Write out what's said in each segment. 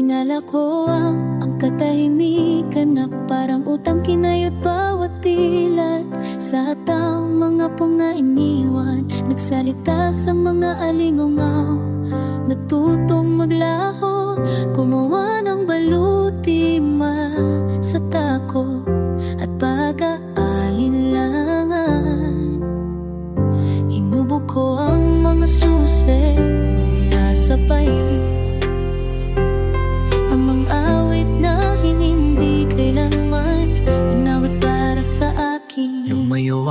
Naalala ko ang, ang katahimikan na parang utang kinayot bawat pilat Sa atang mga punga iniwan Nagsalita sa mga alingungaw Natutong maglaho Gumawa ng balutima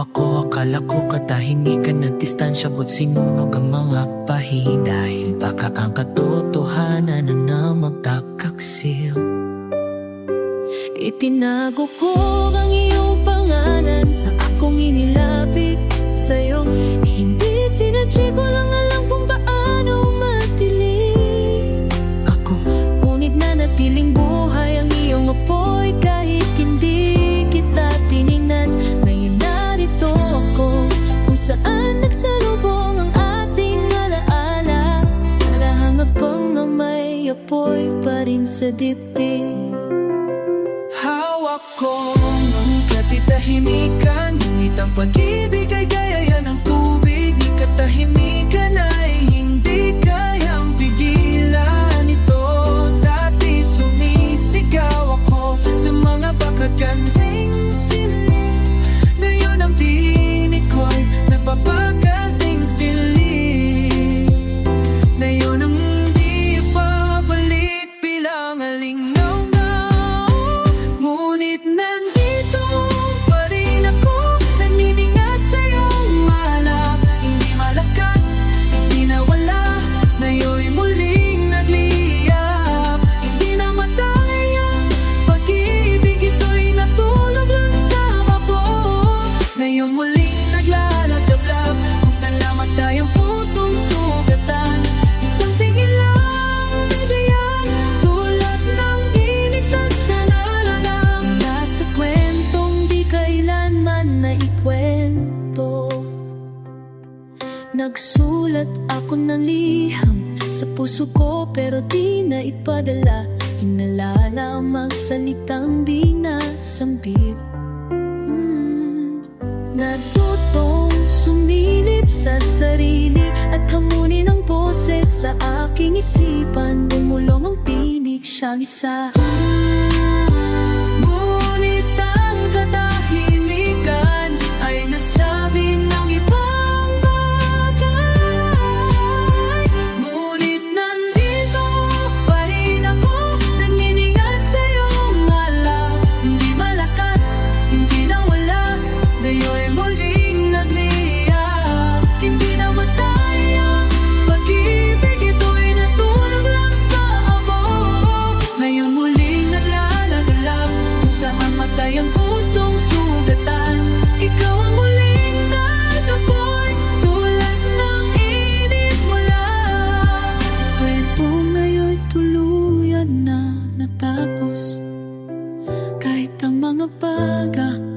ako, akala ko katahimikan at distansya Ba't sinunog ang mga pahi Dahil baka ang katotohanan na na magtakaksil Itinago ko ang iyong pangalan Sa akong inilapit sa'yo. Hindi sinadya rin sa dibdib. Hawak ko ang katitahimikan Ngunit ang pag-ibig Nagsulat ako ng liham sa puso ko pero di na ipadala. Inalala ang mga salitang di nasambit Hmm. Natutong sumilip sa sarili At hamunin ang boses sa aking isipan. Bumulong ang tinig siyang isa. Ngunit mga baga